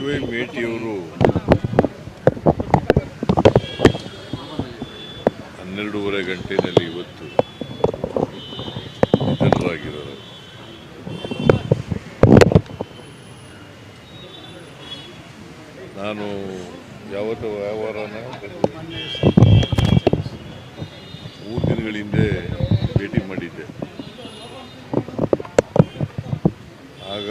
H Y ಮೇಟಿಯವರು ಹನ್ನೆರಡೂವರೆ ಗಂಟೆಯಲ್ಲಿ ಇವತ್ತು ನಿಧನರಾಗಿದ್ದಾರೆ. ನಾನು ಯಾವತ್ತು ವ್ಯವಹಾರನ ಮೂರು ದಿನಗಳ ಹಿಂದೆ ಭೇಟಿ ಮಾಡಿದ್ದೆ. ಆಗ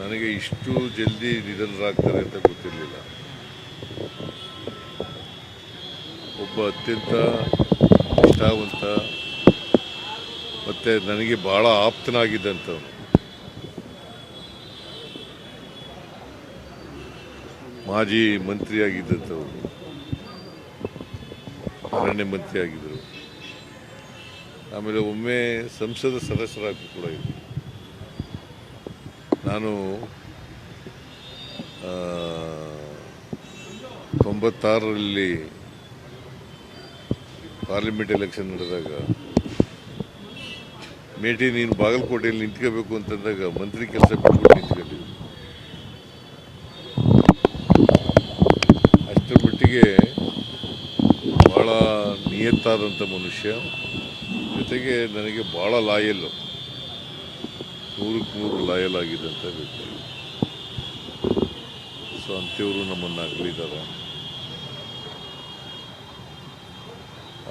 ನನಗೆ ಇಷ್ಟು ಜಲ್ದಿ ನಿಧನರಾಗ್ತಾರೆ ಅಂತ ಗೊತ್ತಿರಲಿಲ್ಲ. ಒಬ್ಬ ಅತ್ಯಂತ ಇಷ್ಟಾವಂತ ಮತ್ತು ನನಗೆ ಭಾಳ ಆಪ್ತನಾಗಿದ್ದಂಥವನು. ಮಾಜಿ ಮಂತ್ರಿಯಾಗಿದ್ದಂಥವ್ರು ಅರಣ್ಯ ಮಂತ್ರಿ ಆಗಿದ್ದರು ಆಮೇಲೆ ಒಮ್ಮೆ ಸಂಸದ ಸದಸ್ಯರಾಗಿ ಕೂಡ ಇದ್ದರು. ನಾನು ತೊಂಬತ್ತಾರರಲ್ಲಿ ಪಾರ್ಲಿಮೆಂಟ್ ಎಲೆಕ್ಷನ್ ನಡೆದಾಗ, ಮೇಟಿ ನೀನು ಬಾಗಲಕೋಟೆಯಲ್ಲಿ ನಿಂತ್ಕೋಬೇಕು ಅಂತಂದಾಗ ಮಂತ್ರಿ ಕೆಲಸ ಬಿಟ್ಬಿಟ್ಟು ನಿಂತ್ಕೊಂಡಿದ್ದೆ. ಅಷ್ಟರ ಮಟ್ಟಿಗೆ ಭಾಳ ನಿಯತ್ತಾದಂಥ ಮನುಷ್ಯ. ಜೊತೆಗೆ ನನಗೆ ಭಾಳ ಲಾಯಲ್ಲು. ನೂರಕ್ಕೆ ನೂರು ಲಾಯಲ್ ಅಂತ ಹೇಳ್ತೀವಿ ಸೊ ಅಂಥವರು ನಮ್ಮನ್ನು ಅಗಲಿದ್ದಾರೆ.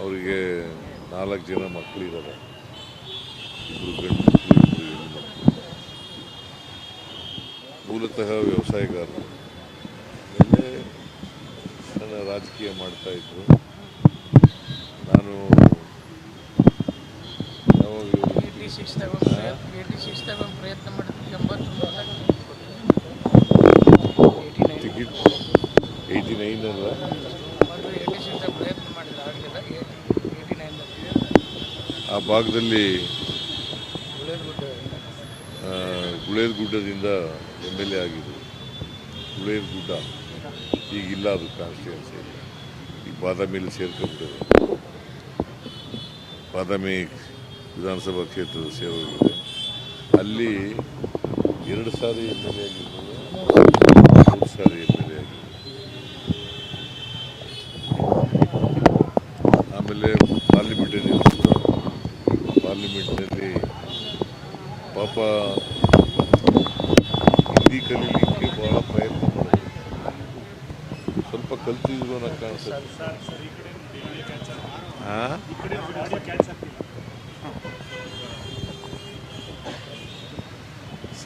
ಅವರಿಗೆ ನಾಲ್ಕು ಜನ ಮಕ್ಕಳಿದ್ದಾರೆ. ಇಬ್ಬರು ಗಂಡು ಮಕ್ಕಳು ಇಬ್ಬರು ಹೆಣ್ಣು ಮಕ್ಕಳು. ಮೂಲತಃ ವ್ಯವಸಾಯಗಾರರು. ಆಮೇಲೆ ನನ್ನ ರಾಜಕೀಯ ಮಾಡ್ತಾ ಇದ್ರು. ನಾನು ಟಿಕೆಟ್ ಏಯ್ಟಿ ನೈನ್ ಪ್ರಯತ್ನ ಆ ಭಾಗದಲ್ಲಿ ಗುಳೇರ್ ಗುಡ್ಡದಿಂದ ಎಂ ಎಲ್ ಎ ಆಗಿದ್ರು ಗುಳೇದ ಗುಡ್ಡ ಈಗಿಲ್ಲ ಅದು ಕಾನ್ಸ್ಟಿಟ್ಯೂನ್ಸಿ ಈಗ ಬಾದಾಮಿಯಲ್ಲಿ ಸೇರ್ಕೊಂಡ್ಬಿಟ್ಟಿದೆ ಬಾದಾಮಿ ವಿಧಾನಸಭಾ ಕ್ಷೇತ್ರದ ಸೇವೆಗಳಿದೆ ಅಲ್ಲಿ ಎರಡು ಸಾರಿ ಎಂ ಎಲ್ ಎ ಆಗಿರ್ಬೋದು ಮೂರು ಸಾರಿ ಎಂ ಎಲ್ ಎ ಆಗಿರ್ಬೋದು ಆಮೇಲೆ ಪಾರ್ಲಿಮೆಂಟರಿ ಕೂಡ ಪಾರ್ಲಿಮೆಂಟ್ನಲ್ಲಿ ಪಾಪ ಹಿಂದಿ ಕಲೀಲಿಕ್ಕೆ ಭಾಳ ಪ್ರಯತ್ನ ಮಾಡಿದ್ರು ಸ್ವಲ್ಪ ಕಲ್ತಿದ್ರು ಅನ್ನೋ ಕಾಣಿಸುತ್ತೆ ಹಾಂ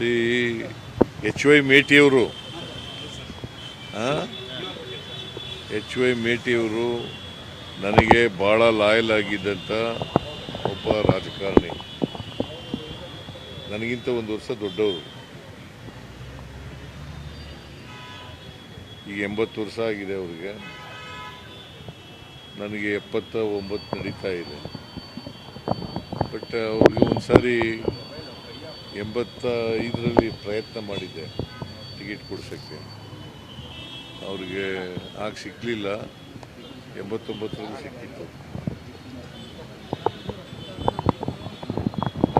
ಸಿ, ಎಚ್ ವೈ ಮೇಟಿಯವರು ಎಚ್ ವೈ ಮೇಟಿಯವರು ನನಗೆ ಭಾಳ ಲಾಯಲ್ ಆಗಿದ್ದಂಥ ಒಬ್ಬ ರಾಜಕಾರಣಿ. ನನಗಿಂತ ಒಂದು ವರ್ಷ ದೊಡ್ಡವರು. ಈಗ ಎಂಬತ್ತು ವರ್ಷ ಆಗಿದೆ ಅವ್ರಿಗೆ. ನನಗೆ ಎಪ್ಪತ್ತ ಒಂಬತ್ತು ನಡೀತಾ ಇದೆ. ಬಟ್ ಅವ್ರಿಗೆ ಒಂದು ಸಾರಿ ಎಂಬತ್ತ ಐದರಲ್ಲಿ ಪ್ರಯತ್ನ ಮಾಡಿದ್ದೆ ಟಿಕೆಟ್ ಕೊಡಿಸೋಕ್ಕೆ. ಅವ್ರಿಗೆ ಆಗ ಸಿಕ್ಕಲಿಲ್ಲ ಎಂಬತ್ತೊಂಬತ್ತರಲ್ಲಿ ಸಿಕ್ಕಿತ್ತು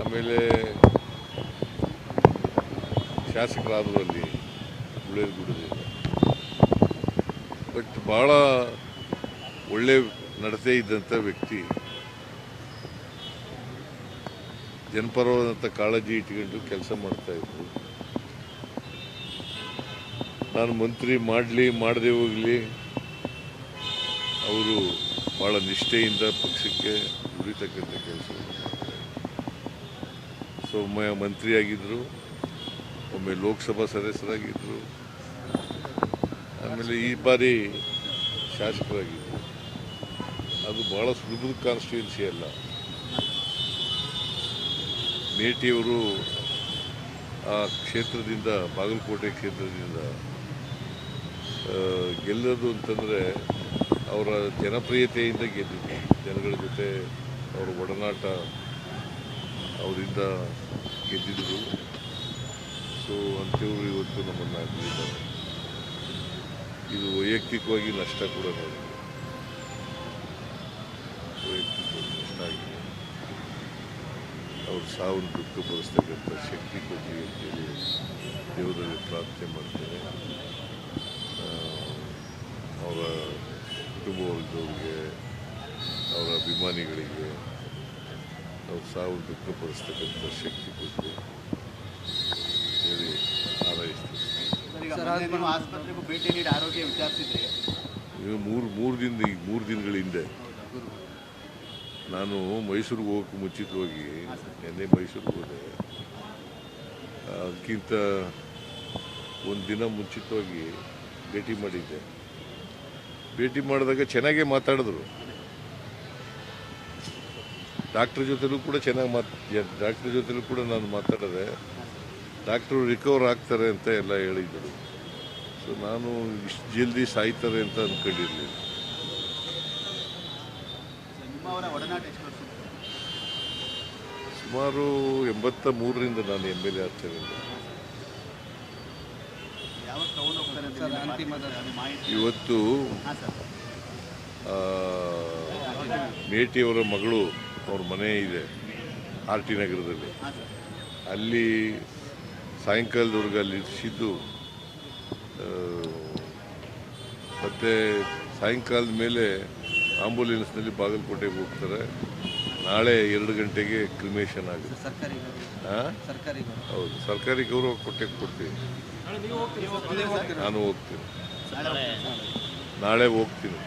ಆಮೇಲೆ ಶಾಸಕರಾದರಲ್ಲಿ ಬಿಡೋದಿಲ್ಲ ಬಟ್ ಭಾಳ ಒಳ್ಳೆ ನಡತೆ ಇದ್ದಂಥ ವ್ಯಕ್ತಿ. ಜನಪರವಾದಂಥ ಕಾಳಜಿ ಇಟ್ಕೊಂಡು ಕೆಲಸ ಮಾಡ್ತಾಯಿದ್ರು ನಾನು ಮಂತ್ರಿ ಮಾಡಲಿ, ಮಾಡದೆ ಹೋಗಲಿ, ಅವರು ಭಾಳ ನಿಷ್ಠೆಯಿಂದ ಪಕ್ಷಕ್ಕೆ ದುಡಿತಕ್ಕಂಥ ಕೆಲಸ ಸೊ ಮಂತ್ರಿಯಾಗಿದ್ದರು ಒಮ್ಮೆ ಲೋಕಸಭಾ ಸದಸ್ಯರಾಗಿದ್ದರು, ಆಮೇಲೆ ಈ ಬಾರಿ ಶಾಸಕರಾಗಿದ್ದರು. ಅದು ಭಾಳ ಸುಲಭದ ಕಾನ್ಸ್ಟಿಟ್ಯೂನ್ಸಿ ಅಲ್ಲ. ಮೇಟಿಯವರು ಆ ಕ್ಷೇತ್ರದಿಂದ, ಬಾಗಲಕೋಟೆ ಕ್ಷೇತ್ರದಿಂದ ಗೆಲ್ಲೋದು ಅಂತಂದರೆ ಅವರ ಜನಪ್ರಿಯತೆಯಿಂದ ಗೆದ್ದಿದ್ದು. ಜನಗಳ ಜೊತೆ ಅವರ ಒಡನಾಟ ಅವರಿಂದ ಗೆದ್ದಿದ್ದರು ಸೊ ಅಂಥವರು ಇವತ್ತು ನಮ್ಮನ್ನು ಇದು ವೈಯಕ್ತಿಕವಾಗಿ ನಷ್ಟ ಕೂಡ ನನಗೆ ವೈಯಕ್ತಿಕವಾಗಿ ನಷ್ಟ ಆಗಿದೆ ಅವ್ರ ಸಾವನ್ನು ದುಃಖಪಡಿಸ್ತಕ್ಕಂಥ ಶಕ್ತಿ ಕೊಡಲಿ ಅಂತೇಳಿ ದೇವರಲ್ಲಿ ಪ್ರಾರ್ಥನೆ ಮಾಡ್ತೇನೆ ಅವರ ಕುಟುಂಬ ವರ್ಗದವ್ರಿಗೆ ಅವರ ಅಭಿಮಾನಿಗಳಿಗೆ ಅವ್ರ ಸಾವು ದುಃಖಪಡಿಸ್ತಕ್ಕಂಥ ಶಕ್ತಿ ಕೊಟ್ಟು ಹೇಳಿ ಆರೈಸ್ತೀನಿ ಆಸ್ಪತ್ರೆಗೂ ಭೇಟಿ ನೀಡಿ ಆರೋಗ್ಯ ವಿಚಾರಿಸಿದ್ರಿ. ಈಗ ಮೂರು ಮೂರು ದಿನ ಈಗ ಮೂರು ದಿನಗಳ ಹಿಂದೆ ನಾನು ಮೈಸೂರಿಗೆ ಹೋಗಕ್ಕೆ ಮುಂಚಿತವಾಗಿ ನಿನ್ನೆ ಮೈಸೂರಿಗೆ ಹೋದೆ. ಅದಕ್ಕಿಂತ ಒಂದು ದಿನ ಮುಂಚಿತವಾಗಿ ಭೇಟಿ ಮಾಡಿದ್ದೆ. ಭೇಟಿ ಮಾಡಿದಾಗ ಚೆನ್ನಾಗೇ ಮಾತಾಡಿದ್ರು. ಡಾಕ್ಟ್ರ್ ಜೊತೆಲೂ ಕೂಡ ಚೆನ್ನಾಗಿ ಮಾತ್ ಡಾಕ್ಟ್ರ್ ಜೊತೆಲೂ ಕೂಡ ನಾನು ಮಾತಾಡಿದೆ, ಡಾಕ್ಟ್ರು ರಿಕವರ್ ಆಗ್ತಾರೆ ಅಂತ ಎಲ್ಲ ಹೇಳಿದರು. ಸೊ, ನಾನು ಇಷ್ಟು ಜಲ್ದಿ ಸಾಯ್ತಾರೆ ಅಂತ ಅಂದ್ಕೊಂಡಿರಲಿಲ್ಲ ನಿಮ್ಮವರ ಒಡನಾಟ ಎಷ್ಟು ವರ್ಷ ಸುಮಾರು ಎಂಬತ್ತ ಮೂರರಿಂದ ನಾನು ಎಂ ಎಲ್ ಎ ಮಾಹಿತಿ ಇವತ್ತು ಮೇಟಿಯವರ ಮಗಳು ಅವ್ರ ಮನೆ ಇದೆ ಆರ್ ಟಿ ನಗರದಲ್ಲಿ. ಅಲ್ಲಿ ಸಾಯಂಕಾಲದವರೆಗೆ ಅಲ್ಲಿ ಇರಿಸಿದ್ದು ಮತ್ತು ಮತ್ತೆ ಸಾಯಂಕಾಲದ ಮೇಲೆ ಆಂಬುಲೆನ್ಸ್ನಲ್ಲಿ ಬಾಗಲಕೋಟೆಗೆ ಹೋಗ್ತಾರೆ. ನಾಳೆ ಎರಡು ಗಂಟೆಗೆ ಕ್ರಿಮೇಷನ್ ಆಗುತ್ತೆ. ಸರ್ಕಾರಿ ಹಾಂ ಸರ್ಕಾರಿ ಹೌದು ಸರ್ಕಾರಿ ಗೌರವ ಕೊಟ್ಟೆ ಕೊಡ್ತೀವಿ. ನಾನು ಹೋಗ್ತೀನಿ. ನಾಳೆ ಹೋಗ್ತೀನಿ.